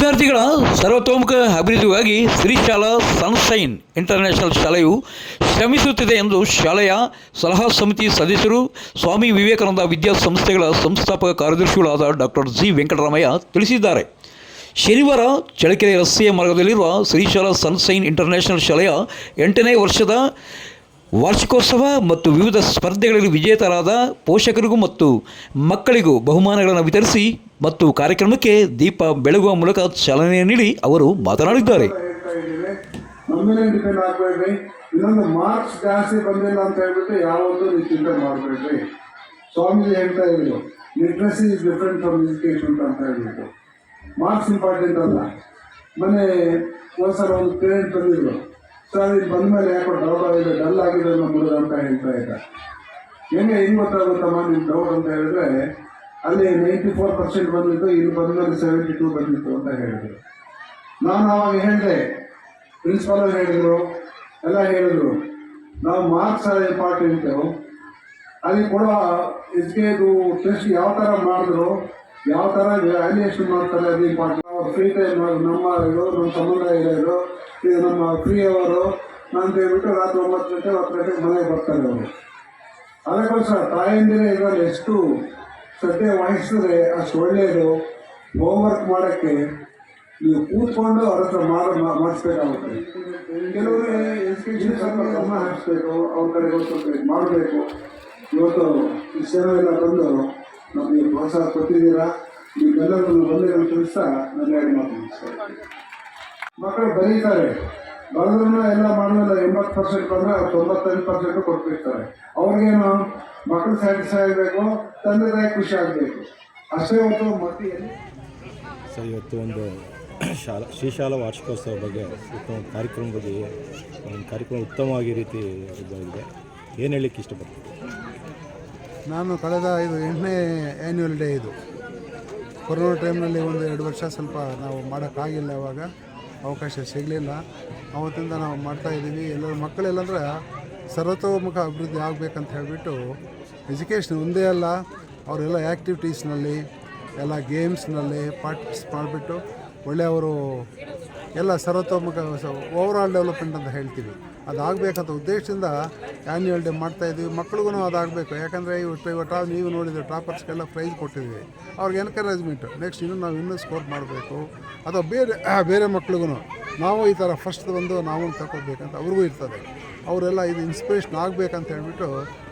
ವಿದ್ಯಾರ್ಥಿಗಳ ಸರ್ವತೋಮುಖ ಅಭಿವೃದ್ಧಿಗಾಗಿ ಶ್ರೀಶಾಲಾ ಸನ್ಶೈನ್ ಇಂಟರ್ನ್ಯಾಷನಲ್ ಶಾಲೆಯು ಶ್ರಮಿಸುತ್ತಿದೆ ಎಂದು ಶಾಲೆಯ ಸಲಹಾ ಸಮಿತಿ ಸದಸ್ಯರು ಸ್ವಾಮಿ ವಿವೇಕಾನಂದ ವಿದ್ಯಾಸಂಸ್ಥೆಗಳ ಸಂಸ್ಥಾಪಕ ಕಾರ್ಯದರ್ಶಿಗಳಾದ ಡಾಕ್ಟರ್ ಜಿ ವೆಂಕಟರಾಮಯ್ಯ ತಿಳಿಸಿದ್ದಾರೆ. ಶನಿವಾರ ಚಳಕೆರೆ ರಸ್ತೆಯ ಮಾರ್ಗದಲ್ಲಿರುವ ಶ್ರೀಶಾಲಾ ಸನ್ಶೈನ್ ಇಂಟರ್ನ್ಯಾಷನಲ್ ಶಾಲೆಯ ಎಂಟನೇ ವರ್ಷದ ವಾರ್ಷಿಕೋತ್ಸವ ಮತ್ತು ವಿವಿಧ ಸ್ಪರ್ಧೆಗಳಲ್ಲಿ ವಿಜೇತರಾದ ಪೋಷಕರಿಗೂ ಮತ್ತು ಮಕ್ಕಳಿಗೂ ಬಹುಮಾನಗಳನ್ನು ವಿತರಿಸಿ ಮತ್ತು ಕಾರ್ಯಕ್ರಮಕ್ಕೆ ದೀಪ ಬೆಳಗುವ ಮೂಲಕ ಚಾಲನೆ ನೀಡಿ ಅವರು ಮಾತನಾಡಿದ್ದಾರೆ. ಇನ್ನೊಂದು ಮಾರ್ಕ್ಸ್ ಜಾಸ್ತಿ ಬಂದಿಲ್ಲ ಅಂತ ಹೇಳ್ಬಿಟ್ಟು ಯಾವತ್ತೂ ನೀವು ಚಿಂತೆ ಮಾಡಬೇಡ್ರಿ ಸ್ವಾಮೀಜಿ ಹೇಳ್ತಾ ಇದ್ರು literacy is different from education ಅಂತ ಹೇಳ್ಬಿಟ್ಟು. ಮಾರ್ಕ್ಸ್ ಇಂಪಾರ್ಟೆಂಟ್ ಅಲ್ಲ. ಮೊನ್ನೆ ಒಂದ್ಸಲ ಒಂದು ಪೇರೆಂಟ್ ಬಂದಿದ್ರು. ಸರ್ ಇಲ್ಲಿ ಬಂದ್ಮೇಲೆ ಯಾಕೋ ಡೌಟ್ ಆಗಿದೆ, ಡಲ್ ಆಗಿದೆ ನಮ್ಮ ಹುಡುಗ ಅಂತ ಹೇಳ್ತಾ ಇದ್ದ. ಹೆಂಗೆ ಹೆಂಗ್ ಗೊತ್ತಾಗುತ್ತಮ್ಮ ನಿಮ್ ಡೌಟ್ ಅಂತ ಹೇಳಿದ್ರೆ, ಅಲ್ಲಿ ನೈಂಟಿ ಫೋರ್ ಪರ್ಸೆಂಟ್ ಬಂದಿತ್ತು, ಇಲ್ಲಿ ಬಂದ್ಮೇಲೆ ಸೆವೆಂಟಿ ಟೂ ಬಂದಿತ್ತು ಅಂತ ಹೇಳಿದ್ರು. ನಾನು ಅವಾಗ ಹೇಳಿದೆ ಪ್ರಿನ್ಸಿಪಾಲ್ ಹೇಳಿದ್ರು, ಎಲ್ಲ ಹೇಳಿದ್ರು, ನಾವು ಮಾರ್ಕ್ಸ್ ಇಂಪಾರ್ಟೆಂಟು ಅಲ್ಲಿ ಕೊಡೋ ಇದು ಟೆಸ್ಟ್ ಯಾವ ಥರ ಮಾಡಿದ್ರು, ಯಾವ ಥರ ವ್ಯಾಲ್ಯೂಯೇಷನ್ ಮಾಡ್ತಾರೆ ಅದು ಇಂಪಾರ್ಟೆಂಟ್ ಫ್ರೀ ಟೈಮ್ ನಮ್ಮ ಇದು ನಮ್ಮ ಸಂಬಂಧ ಇರೋದು ಇದು ನಮ್ಮ ಕ್ರಿಯವರು ನಾನು ಹೇಳ್ಬಿಟ್ಟು ರಾತ್ರಿ ಒಂಬತ್ತು ಗಂಟೆ ಹತ್ತು ಗಂಟೆಗೆ ಮನೆಗೆ ಬರ್ತಾರೆ ಅವರು. ಅದಕ್ಕೋಸ್ಕರ ತಾಯಂದಿರೇ ಇದರಲ್ಲಿ ಎಷ್ಟು ಶ್ರದ್ಧೆ ವಹಿಸಿದ್ರೆ ಅಷ್ಟು ಒಳ್ಳೆಯದು ಹೋಮ್ವರ್ಕ್ ಮಾಡೋಕ್ಕೆ ನೀವು ಕೂತ್ಕೊಂಡು ಅವ್ರ ಹತ್ರ ಮಾಡ ಮಾಡಿಸ್ಬೇಕಾಗುತ್ತೆ. ಕೆಲವರು ಗಮನ ಹಾಕಿಸ್ಬೇಕು, ಅವ್ರ ಕಡೆ ಸ್ವಲ್ಪ ಮಾಡಬೇಕು. ಇವತ್ತು ಇಷ್ಟೆಲ್ಲ ಬಂದು ನಮಗೆ ಪ್ರೋತ್ಸಾಹ ಕೊಟ್ಟಿದ್ದೀರಾ? ನೀವೆಲ್ಲರೂ ಬಂದಿರೋ ತಿಳಿಸ್ತಾ ನನ್ನ ಎರಡು ಮುಗಿಸ್ತೇನೆ. ಮಕ್ಕಳು ಬರೀತಾರೆ. ಬರೆದ್ರೂ ಎಲ್ಲ ಮಾಡೋದಿಲ್ಲ ಎಂಬತ್ತು ಪರ್ಸೆಂಟ್ ಬಂದರೆ ಅವ್ರು ತೊಂಬತ್ತೈದು ಪರ್ಸೆಂಟ್ ಕೊಟ್ಬಿಡ್ತಾರೆ. ಅವ್ರಿಗೇನು ಮಕ್ಕಳು ಸ್ಯಾಟಿಸ್ಫೈ ಆಗಬೇಕು ತಂದೆ ತಾಯಿ ಖುಷಿ ಆಗಬೇಕು. ಅಷ್ಟೇ ಹೊತ್ತು ಮಟ್ಟಿಯಲ್ಲಿ ಸರ್ ಇವತ್ತು ಒಂದು ಶಾಲಾ ಶ್ರೀಶಾಲಾ ವಾರ್ಷಿಕೋತ್ಸವ ಬಗ್ಗೆ ಉತ್ತಮ ಕಾರ್ಯಕ್ರಮ ಬಗ್ಗೆ ಒಂದು ಕಾರ್ಯಕ್ರಮ ಉತ್ತಮವಾಗಿ ರೀತಿ ಇದಾಗಿದೆ. ಏನು ಹೇಳಲಿಕ್ಕೆ ಇಷ್ಟಪಡ್ತೀನಿ ನಾನು ಕಳೆದ ಇದು ಎಂಟನೇ ಆ್ಯನ್ಯುವಲ್ ಡೇ ಇದು. ಕೊರೋನಾ ಟೈಮ್ನಲ್ಲಿ ಒಂದು ಎರಡು ವರ್ಷ ಸ್ವಲ್ಪ ನಾವು ಮಾಡೋಕ್ಕಾಗಿಲ್ಲ ಅವಾಗ. ಅವಕಾಶ ಸಿಗಲಿಲ್ಲ. ಅವತ್ತಿಂದ ನಾವು ಮಾಡ್ತಾ ಇದ್ದೀವಿ. ಎಲ್ಲರ ಮಕ್ಕಳೆಲ್ಲಂದ್ರೆ ಸರ್ವತೋಮುಖ ಅಭಿವೃದ್ಧಿ ಆಗಬೇಕಂತ ಹೇಳಿಬಿಟ್ಟು ಎಜುಕೇಷನ್ ಒಂದೇ ಅಲ್ಲ, ಅವರೆಲ್ಲ ಆ್ಯಕ್ಟಿವಿಟೀಸ್ನಲ್ಲಿ ಎಲ್ಲ ಗೇಮ್ಸ್ನಲ್ಲಿ ಪಾರ್ಟಿಸ್ ಮಾಡಿಬಿಟ್ಟು ಒಳ್ಳೆಯವರು ಎಲ್ಲ ಸರ್ವತೋಮುಖ ಓವರಾಲ್ ಡೆವಲಪ್ಮೆಂಟ್ ಅಂತ ಹೇಳ್ತೀವಿ. ಅದಾಗಬೇಕಂತ ಉದ್ದೇಶದಿಂದ ಆ್ಯನ್ಯುವಲ್ ಡೇ ಮಾಡ್ತಾ ಇದ್ದೀವಿ. ಮಕ್ಳಿಗೂ ಅದಾಗಬೇಕು. ಯಾಕಂದರೆ ಇವತ್ತು ಇವತ್ತು ನೀವು ನೋಡಿದರೆ ಟಾಪರ್ಸ್ಗೆಲ್ಲ ಪ್ರೈಸ್ ಕೊಟ್ಟಿದ್ದೀವಿ. ಅವ್ರಿಗೆ ಎನ್ಕರೇಜ್ಮೆಂಟ್ ನೆಕ್ಸ್ಟ್ ಇನ್ನೂ ನಾವು ಇನ್ನೂ ಸ್ಕೋರ್ ಮಾಡಬೇಕು. ಅಥವಾ ಬೇರೆ ಬೇರೆ ಮಕ್ಳಿಗೂ ನಾವು ಈ ಥರ ಫಸ್ಟ್ ಬಂದು ನಾವು ತಗೋಬೇಕಂತ ಅವ್ರಿಗೂ ಇರ್ತದೆ. ಅವರೆಲ್ಲ ಇದು ಇನ್ಸ್ಪಿರೇಷನ್ ಆಗಬೇಕಂತ ಹೇಳ್ಬಿಟ್ಟು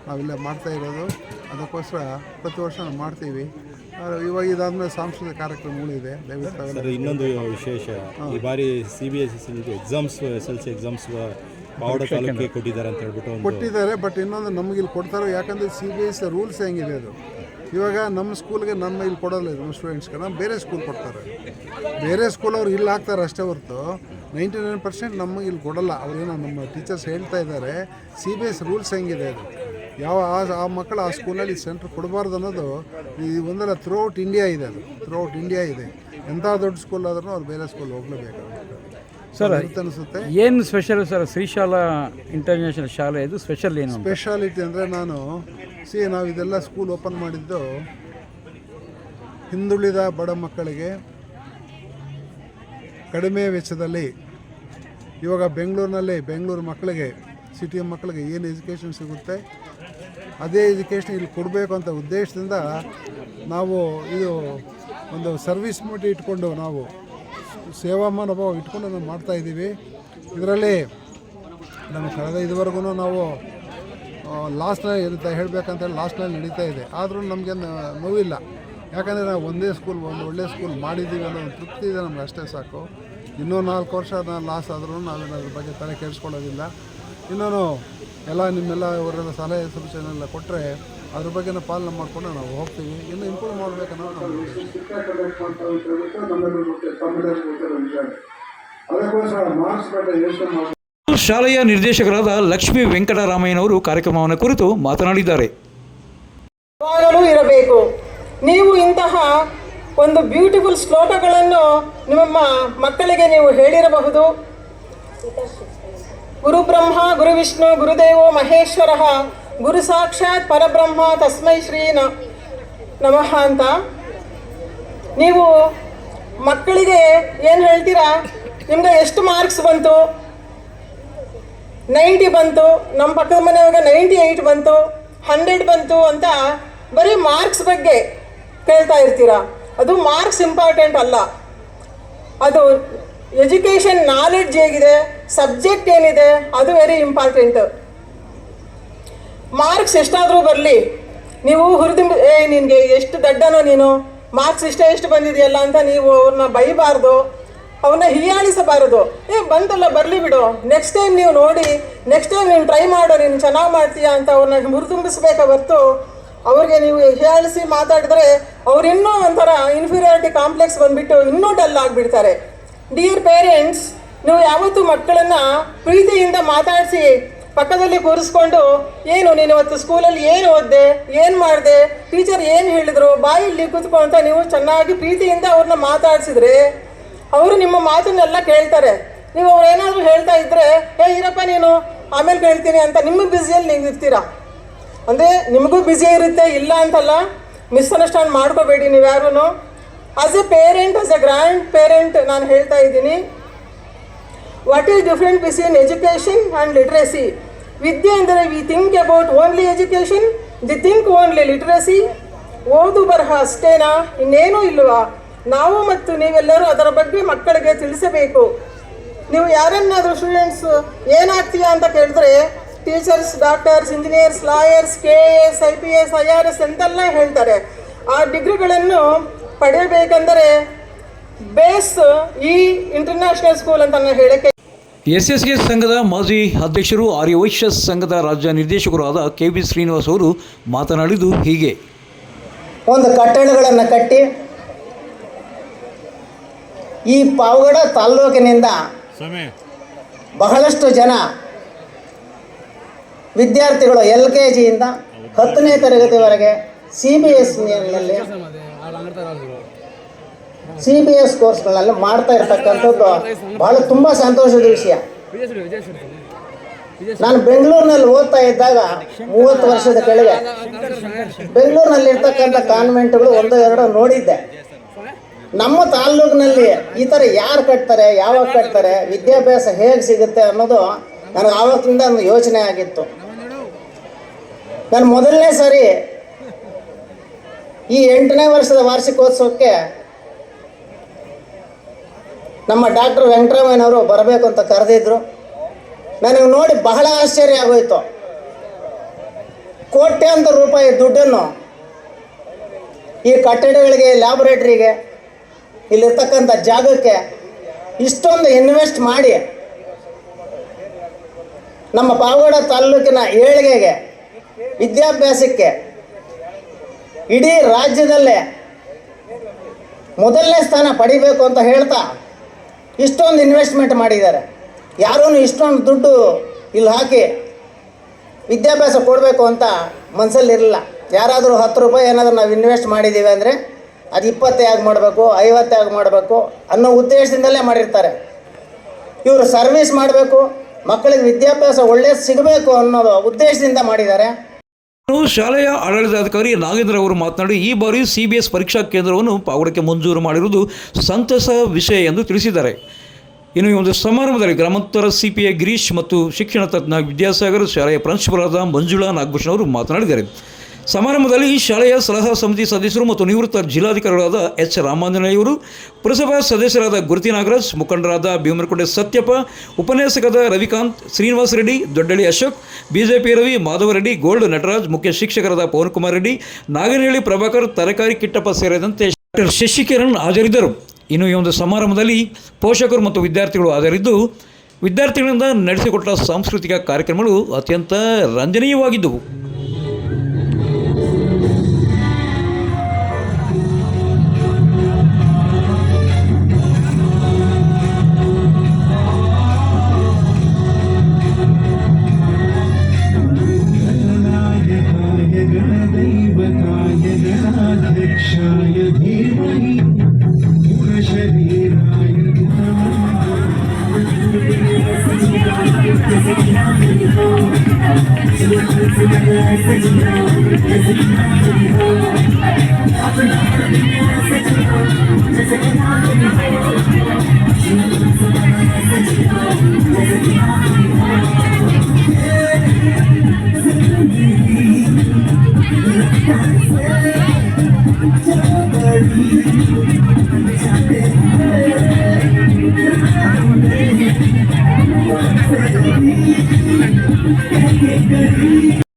ನಾವಿಲ್ಲ ಮಾಡ್ತಾ ಇರೋದು. ಅದಕ್ಕೋಸ್ಕರ ಪ್ರತಿ ವರ್ಷ ನಾವು ಮಾಡ್ತೀವಿ. ಇವಾಗ ಇದಾದ್ಮೇಲೆ ಸಾಂಸ್ಕೃತಿಕ ಕಾರ್ಯಕ್ರಮಗಳಿದೆ ದಯವಿಟ್ಟು ಸರ್ ಇನ್ನೊಂದು ವಿಶೇಷ ಈ ಬಾರಿ C B S C exams S L C exams ಪಾವಡ ತಾಲೂಕಿಗೆ ಕೊಟ್ಟಿದ್ದಾರೆ ಅಂತ ಹೇಳ್ಬಿಟ್ಟು ಒಂದು ಕೊಟ್ಟಿದ್ದಾರೆ ಬಟ್ ಇನ್ನೊಂದು ನಮ್ಗೆ ಇಲ್ಲಿ ಕೊಡ್ತಾರೆ ಯಾಕಂದರೆ ಸಿ ಬಿ ಎಸ್ ರೂಲ್ಸ್ ಹೆಂಗಿದೆ ಅದು? ಇವಾಗ ನಮ್ಮ ಸ್ಕೂಲ್ಗೆ ನಮ್ಮ ಇಲ್ಲಿ ಕೊಡೋಲ್ಲ ಇದು ನಮ್ಮ ಸ್ಟೂಡೆಂಟ್ಸ್ಗೆ ನಮ್ಮ ಬೇರೆ ಸ್ಕೂಲ್ ಕೊಡ್ತಾರೆ. ಬೇರೆ ಸ್ಕೂಲ್ ಅವ್ರು ಇಲ್ಲಿ ಹಾಕ್ತಾರೆ ಅಷ್ಟೇ ಹೊರತು. ನೈಂಟಿ ನೈನ್ ಪರ್ಸೆಂಟ್ ನಮಗೆ ಇಲ್ಲಿ ಕೊಡಲ್ಲ. ಅವ್ರೇನೋ ನಮ್ಮ ಟೀಚರ್ಸ್ ಹೇಳ್ತಾ ಇದ್ದಾರೆ ಸಿ ಬಿ ಎಸ್ ರೂಲ್ಸ್ ಹೆಂಗಿದೆ ಅದು? ಯಾವ ಆ ಆ ಮಕ್ಕಳು ಆ ಸ್ಕೂಲಲ್ಲಿ ಸೆಂಟ್ರ್ ಕೊಡಬಾರ್ದು ಅನ್ನೋದು ಈ ಒಂದಲ್ಲ ಥ್ರೂಔಟ್ ಇಂಡಿಯಾ ಇದೆ ಅದು. ಥ್ರೂಔಟ್ ಇಂಡಿಯಾ ಇದೆ. ಎಂಥ ದೊಡ್ಡ ಸ್ಕೂಲ್ ಆದ್ರೂ ಅವ್ರು ಬೇರೆ ಸ್ಕೂಲ್ ಹೋಗ್ಲೇಬೇಕಾಗುತ್ತೆ ಸರ್ ಅಂತ ಅನಿಸುತ್ತೆ. ಏನು ಸ್ಪೆಷಲ್ ಸರ್ ಶ್ರೀಶಾಲಾ ಇಂಟರ್ನ್ಯಾಷನಲ್ ಶಾಲೆ ಇದು? ಸ್ಪೆಷಲ್ ಏನು ಸ್ಪೆಷಾಲಿಟಿ ಅಂದರೆ ನಾನು ಸಿ ನಾವು ಇದೆಲ್ಲ ಸ್ಕೂಲ್ ಓಪನ್ ಮಾಡಿದ್ದು ಹಿಂದುಳಿದ ಬಡ ಮಕ್ಕಳಿಗೆ ಕಡಿಮೆ ವೆಚ್ಚದಲ್ಲಿ ಇವಾಗ ಬೆಂಗಳೂರಿನಲ್ಲಿ ಬೆಂಗಳೂರು ಮಕ್ಕಳಿಗೆ ಸಿಟಿಯ ಮಕ್ಕಳಿಗೆ ಏನು ಎಜುಕೇಷನ್ ಸಿಗುತ್ತೆ? ಅದೇ ಎಜುಕೇಷನ್ ಇಲ್ಲಿ ಕೊಡಬೇಕು ಅಂತ ಉದ್ದೇಶದಿಂದ ನಾವು ಇದು ಒಂದು ಸರ್ವಿಸ್ ಮೋಟಿ ಇಟ್ಕೊಂಡು ನಾವು ಸೇವಾ ಮನೋಭಾವ ಇಟ್ಕೊಂಡು ನಾವು ಮಾಡ್ತಾ ಇದ್ದೀವಿ. ಇದರಲ್ಲಿ ನಮ್ಮ ಕಳೆದ ಇದುವರೆಗೂ ನಾವು ಲಾಸ್ಟ್ನಲ್ಲಿ ಇರುತ್ತೆ ಹೇಳಬೇಕಂತೇಳಿ ಲಾಸ್ಟ್ನಲ್ಲಿ ನಡೀತಾ ಇದೆ. ಆದರೂ ನಮಗೆ ನೋವಿಲ್ಲ. ಯಾಕಂದರೆ ನಾವು ಒಂದೇ ಸ್ಕೂಲ್ ಒಂದು ಒಳ್ಳೆ ಸ್ಕೂಲ್ ಮಾಡಿದ್ದೀವಿ ಅನ್ನೋ ಒಂದು ತೃಪ್ತಿ ಇದೆ ನಮ್ಗೆ ಅಷ್ಟೇ ಸಾಕು. ಇನ್ನೂ ನಾಲ್ಕು ವರ್ಷ ಲಾಸ್ ಆದ್ರೂ ನಾವೇನಾದ್ರ ಬಗ್ಗೆ ತಲೆ ಕೆಡಿಸ್ಕೊಳ್ಳೋದಿಲ್ಲ. ಇನ್ನೂ ಎಲ್ಲ ನಿಮ್ಮೆಲ್ಲ ಇವರೆಲ್ಲ ಸಲಹೆ ಸೂಚನೆಲ್ಲ ಕೊಟ್ಟರೆ ಅದ್ರ ಬಗ್ಗೆ ನಾವು ಪಾಲನೆ ಮಾಡಿಕೊಂಡು ನಾವು ಹೋಗ್ತೀವಿ. ಇನ್ನು ಇಂಪ್ರೂವ್ ಮಾಡಬೇಕನ್ನೋದು ನಮ್ಮ ಅದಕ್ಕೋಸ್ಕರ ಮಾರ್ಕ್ಸ್ ಬಗ್ಗೆ ಯೋಚನೆ ಮಾಡಿ ಶಾಲೆಯ ನಿರ್ದೇಶಕರಾದ ಲಕ್ಷ್ಮೀ ವೆಂಕಟರಾಮಯ್ಯನವರು ಕಾರ್ಯಕ್ರಮವನ್ನು ಕುರಿತು ಮಾತನಾಡಿದ್ದಾರೆ. ಇರಬೇಕು. ನೀವು ಇಂತಹ ಒಂದು ಬ್ಯೂಟಿಫುಲ್ ಶ್ಲೋಕಗಳನ್ನು ನಿಮ್ಮ ಮಕ್ಕಳಿಗೆ ನೀವು ಹೇಳಿರಬಹುದು. ಗುರು ಬ್ರಹ್ಮ ಗುರು ವಿಷ್ಣು ಗುರುದೇವೋ ಮಹೇಶ್ವರ. ಗುರು ಸಾಕ್ಷಾತ್ ಪರಬ್ರಹ್ಮ, ತಸ್ಮೈ ಶ್ರೀ ನಮಃ ಅಂತ. ನೀವು ಮಕ್ಕಳಿಗೆ ಏನು ಹೇಳ್ತೀರಾ? ನಿಮ್ಗೆ ಎಷ್ಟು ಮಾರ್ಕ್ಸ್ ಬಂತು? ನೈಂಟಿ ಬಂತು ನಮ್ಮ ಪಕ್ಕದ ಮನೆಯವಾಗ ನೈಂಟಿ ಏಯ್ಟ್ ಬಂತು, ಹಂಡ್ರೆಡ್ ಬಂತು ಅಂತ ಬರೀ ಮಾರ್ಕ್ಸ್ ಬಗ್ಗೆ ಕೇಳ್ತಾ ಇರ್ತೀರಾ? ಅದು ಮಾರ್ಕ್ಸ್ ಇಂಪಾರ್ಟೆಂಟ್ ಅಲ್ಲ. ಅದು ಎಜುಕೇಷನ್ ನಾಲೆಡ್ಜ್ ಹೇಗಿದೆ? ಸಬ್ಜೆಕ್ಟ್ ಏನಿದೆ? ಅದು ವೆರಿ ಇಂಪಾರ್ಟೆಂಟ್ ಮಾರ್ಕ್ಸ್ ಎಷ್ಟಾದರೂ ಬರಲಿ, ನೀವು ಹುರಿದು ಏ, ನಿನಗೆ ಎಷ್ಟು ದಡ್ಡನೋ ನೀನು? ಮಾರ್ಕ್ಸ್ ಇಷ್ಟೇ ಎಷ್ಟು ಬಂದಿದೆಯಲ್ಲ ಅಂತ ನೀವು ಅವ್ರನ್ನ ಬೈಬಾರ್ದು. ಅವನ್ನ ಹೀಯಾಳಿಸಬಾರದು. ಏ, ಬಂತಲ್ಲ, ಬರಲಿ ಬಿಡು. ನೆಕ್ಸ್ಟ್ ಟೈಮ್ ನೀವು ನೋಡಿ ನೆಕ್ಸ್ಟ್ ಟೈಮ್ ನೀನು ಟ್ರೈ ಮಾಡು, ನೀನು ಚೆನ್ನಾಗಿ ಮಾಡ್ತೀಯಾ ಅಂತ ಅವ್ರನ್ನ ಮುರಿದುಂಬಿಸ್ಬೇಕ ಹೊರ್ತು, ಅವ್ರಿಗೆ ನೀವು ಹೀಯಾಳಿಸಿ ಮಾತಾಡಿದ್ರೆ ಅವ್ರು ಇನ್ನೂ ಒಂಥರ ಇನ್ಫೀರಿಯಾರಿಟಿ ಕಾಂಪ್ಲೆಕ್ಸ್ ಬಂದ್ಬಿಟ್ಟು ಇನ್ನೂ ಡಲ್ ಆಗಿಬಿಡ್ತಾರೆ. ಡಿಯರ್ ಪೇರೆಂಟ್ಸ್ ನೀವು ಯಾವತ್ತೂ ಮಕ್ಕಳನ್ನ ಪ್ರೀತಿಯಿಂದ ಮಾತಾಡಿಸಿ ಪಕ್ಕದಲ್ಲಿ ಕೂರಿಸ್ಕೊಂಡು, ಏನು ನೀನು ಇವತ್ತು ಸ್ಕೂಲಲ್ಲಿ ಏನು ಓದ್ದೆ, ಏನು ಮಾಡಿದೆ ಟೀಚರ್ ಏನು ಹೇಳಿದ್ರು, ಬಾಯಲ್ಲಿ ಕೂತ್ಕೋ ಅಂತ ನೀವು ಚೆನ್ನಾಗಿ ಪ್ರೀತಿಯಿಂದ ಅವ್ರನ್ನ ಮಾತಾಡಿಸಿದ್ರೆ, ಅವರು ನಿಮ್ಮ ಮಾತನ್ನೆಲ್ಲ ಕೇಳ್ತಾರೆ. ನೀವು ಅವ್ರು ಏನಾದರೂ ಹೇಳ್ತಾ ಇದ್ರೆ ಏ ಇರಪ್ಪ ನೀನು, ಆಮೇಲೆ ಕೇಳ್ತೀನಿ ಅಂತ ನಿಮ್ಮ ಬ್ಯುಸಿಯಲ್ಲಿ ನೀವು ಇರ್ತೀರಾ? ಅಂದರೆ ನಿಮಗೂ ಬ್ಯುಸಿ ಇರುತ್ತೆ, ಇಲ್ಲ ಅಂತಲ್ಲ ಮಿಸ್ಅಂಡರ್ಸ್ಟ್ಯಾಂಡ್ ಮಾಡ್ಕೋಬೇಡಿ ನೀವು ಯಾರೂ as a parent as a grandparent ನಾನು ಹೇಳ್ತಾ ಇದ್ದೀನಿ what is different between education and literacy ವಿದ್ಯೆ ಅಂದರೆ we think about only education they think only literacy ಓದು ಬರಹ ಅಷ್ಟೇನಾ? ಇನ್ನೇನೂ ಇಲ್ವಾ? ನಾವು ಮತ್ತು ನೀವೆಲ್ಲರೂ ಅದರ ಬಗ್ಗೆ ಮಕ್ಕಳಿಗೆ ತಿಳಿಸಬೇಕು. ನೀವು ಯಾರನ್ನಾದರೂ ಸ್ಟೂಡೆಂಟ್ಸ್ ಏನಾಗ್ತೀಯಾ ಅಂತ ಕೇಳಿದ್ರೆ teachers doctors engineers lawyers K A S I P S I R S ಅಂತೆಲ್ಲ ಹೇಳ್ತಾರೆ. ಆ ಡಿಗ್ರಿಗಳನ್ನು ಪಡೆಯಬೇಕೆಂದರೆ ಬೇಸ್ ಈ ಇಂಟರ್ನ್ಯಾಷನಲ್ ಸ್ಕೂಲ್ ಅಂತ ನಾನು ಹೇಳಕ್ಕೆ ಎಸ್ ಎಸ್ ಕೆ ಸಂಘದ ಮಾಜಿ ಅಧ್ಯಕ್ಷರು ಆರ್ಯ ವೈಶ್ಯ ಸಂಘದ ರಾಜ್ಯ ನಿರ್ದೇಶಕರಾದ ಆದ ಕೆ ಬಿ ಶ್ರೀನಿವಾಸ್ ಅವರು ಮಾತನಾಡಿದ್ದು ಹೀಗೆ. ಒಂದು ಕಟ್ಟಡಗಳನ್ನು ಕಟ್ಟಿ ಈ ಪಾವಗಡ ತಾಲ್ಲೂಕಿನಿಂದ ಬಹಳಷ್ಟು ಜನ ವಿದ್ಯಾರ್ಥಿಗಳು ಎಲ್ ಕೆ ಜಿಯಿಂದ ಹತ್ತನೇ ತರಗತಿವರೆಗೆ ಸಿ ಬಿ ಎಸ್ನಲ್ಲಿ ಸಿ ಬಿ ಎಸ್ ಕೋರ್ಸ್ಗಳಲ್ಲಿ ಮಾಡ್ತಾ ಇರ್ತಕ್ಕಂಥದ್ದು ಬಹಳ ತುಂಬ ಸಂತೋಷದ ವಿಷಯ. ನಾನು ಬೆಂಗಳೂರಿನಲ್ಲಿ ಓದ್ತಾ ಇದ್ದಾಗ ಮೂವತ್ತು ವರ್ಷದ ಕೆಳಗೆ ಬೆಂಗಳೂರಿನಲ್ಲಿ ಇರ್ತಕ್ಕಂಥ ಕಾನ್ವೆಂಟ್ಗಳು ಒಂದು ಎರಡು ನೋಡಿದ್ದೆ. ನಮ್ಮ ತಾಲ್ಲೂಕಿನಲ್ಲಿ ಈ ಥರ ಯಾರು ಕಟ್ತಾರೆ, ಯಾವಾಗ ಕಟ್ತಾರೆ, ವಿದ್ಯಾಭ್ಯಾಸ ಹೇಗೆ ಸಿಗುತ್ತೆ ಅನ್ನೋದು ನನಗೆ ಆವತ್ತಿಂದ ಒಂದು ಯೋಚನೆ ಆಗಿತ್ತು. ನಾನು ಮೊದಲನೇ ಸಾರಿ ಈ ಎಂಟನೇ ವರ್ಷದ ವಾರ್ಷಿಕೋತ್ಸವಕ್ಕೆ ನಮ್ಮ ಡಾಕ್ಟರ್ ವೆಂಕಟರಾಮಯ್ಯನವರು ಬರಬೇಕು ಅಂತ ಕರೆದಿದ್ರು. ನನಗೆ ನೋಡಿ ಬಹಳ ಆಶ್ಚರ್ಯ ಆಗೋಯ್ತು. ಕೋಟ್ಯಾಂತರ ರೂಪಾಯಿ ದುಡ್ಡನ್ನು ಈ ಕಟ್ಟಡಗಳಿಗೆ ಲ್ಯಾಬೊರೇಟ್ರಿಗೆ ಇಲ್ಲಿರ್ತಕ್ಕಂಥ ಜಾಗಕ್ಕೆ ಇಷ್ಟೊಂದು ಇನ್ವೆಸ್ಟ್ ಮಾಡಿ ನಮ್ಮ ಪಾವಗಡ ತಾಲ್ಲೂಕಿನ ಏಳಿಗೆಗೆ, ವಿದ್ಯಾಭ್ಯಾಸಕ್ಕೆ ಇಡೀ ರಾಜ್ಯದಲ್ಲೇ ಮೊದಲನೇ ಸ್ಥಾನ ಪಡಿಬೇಕು ಅಂತ ಹೇಳ್ತಾ ಇಷ್ಟೊಂದು ಇನ್ವೆಸ್ಟ್ಮೆಂಟ್ ಮಾಡಿದ್ದಾರೆ. ಯಾರೂ ಇಷ್ಟೊಂದು ದುಡ್ಡು ಇಲ್ಲಿ ಹಾಕಿ ವಿದ್ಯಾಭ್ಯಾಸ ಕೊಡಬೇಕು ಅಂತ ಮನಸ್ಸಲ್ಲಿರಲಿಲ್ಲ ಯಾರಾದರೂ ಹತ್ತು ರೂಪಾಯಿ ಏನಾದರೂ ನಾವು ಇನ್ವೆಸ್ಟ್ ಮಾಡಿದ್ದೀವಿ ಅಂದರೆ ಅದು ಇಪ್ಪತ್ತೇ ಆಗಿ ಮಾಡಬೇಕು, ಐವತ್ತೇ ಆಗಿ ಮಾಡಬೇಕು ಅನ್ನೋ ಉದ್ದೇಶದಿಂದಲೇ ಮಾಡಿರ್ತಾರೆ. ಇವರು ಸರ್ವಿಸ್ ಮಾಡಬೇಕು, ಮಕ್ಕಳಿಗೆ ವಿದ್ಯಾಭ್ಯಾಸ ಒಳ್ಳೆಯದು ಸಿಗಬೇಕು ಅನ್ನೋದು ಉದ್ದೇಶದಿಂದ ಮಾಡಿದ್ದಾರೆ. ಶಾಲೆಯ ಆಡಳಿತಾಧಿಕಾರಿ ನಾಗೇಂದ್ರ ಅವರು ಮಾತನಾಡಿ, ಈ ಬಾರಿ ಸಿಬಿಎಸ್ ಪರೀಕ್ಷಾ ಕೇಂದ್ರವನ್ನು ಪಾವಡಕ್ಕೆ ಮಂಜೂರು ಮಾಡಿರುವುದು ಸಂತಸ ವಿಷಯ ಎಂದು ತಿಳಿಸಿದ್ದಾರೆ. ಇನ್ನು ಈ ಒಂದು ಸಮಾರಂಭದಲ್ಲಿ ಗ್ರಾಮಾಂತರ ಸಿಪಿಐ ಗಿರೀಶ್ ಮತ್ತು ಶಿಕ್ಷಣ ತಜ್ಞ ವಿದ್ಯಾಸಾಗರ್, ಶಾಲೆಯ ಪ್ರಾಂಶುಪಾಲರಾದ ಮಂಜುಳಾ ನಾಗಭೂಷಣ್ ಅವರು ಮಾತನಾಡಿದ್ದಾರೆ. ಸಮಾರಂಭದಲ್ಲಿ ಶಾಲೆಯ ಸಲಹಾ ಸಮಿತಿ ಸದಸ್ಯರು ಮತ್ತು ನಿವೃತ್ತ ಜಿಲ್ಲಾಧಿಕಾರಿಗಳಾದ ಎಚ್ ರಾಮಾಂಜನೇಯವರು ಪುರಸಭಾ ಸದಸ್ಯರಾದ ಗುರುತಿ ನಾಗರಾಜ್, ಮುಖಂಡರಾದ ಭೀಮರಕೊಂಡೆ ಸತ್ಯಪ್ಪ ಉಪನ್ಯಾಸಕದ ರವಿಕಾಂತ್, ಶ್ರೀನಿವಾಸ ರೆಡ್ಡಿ, ದೊಡ್ಡಳ್ಳಿ ಅಶೋಕ್, ಬಿಜೆಪಿ ರವಿ, ಮಾಧವ ರೆಡ್ಡಿ, ಗೋಲ್ಡ್ ನಟರಾಜ್, ಮುಖ್ಯ ಶಿಕ್ಷಕರಾದ ಪವನ್ ಕುಮಾರ್ ರೆಡ್ಡಿ, ನಾಗನಹಳ್ಳಿ ಪ್ರಭಾಕರ್, ತರಕಾರಿ ಕಿಟ್ಟಪ್ಪ ಸೇರಿದಂತೆ ಡಾಕ್ಟರ್ ಶಶಿಕಿರಣ್ ಹಾಜರಿದ್ದರು. ಇನ್ನು ಈ ಒಂದು ಸಮಾರಂಭದಲ್ಲಿ ಪೋಷಕರು ಮತ್ತು ವಿದ್ಯಾರ್ಥಿಗಳು ಹಾಜರಿದ್ದು, ವಿದ್ಯಾರ್ಥಿಗಳಿಂದ ನಡೆಸಿಕೊಟ್ಟ ಸಾಂಸ್ಕೃತಿಕ ಕಾರ್ಯಕ್ರಮಗಳು ಅತ್ಯಂತ ರಂಜನೀಯವಾಗಿದ್ದವು.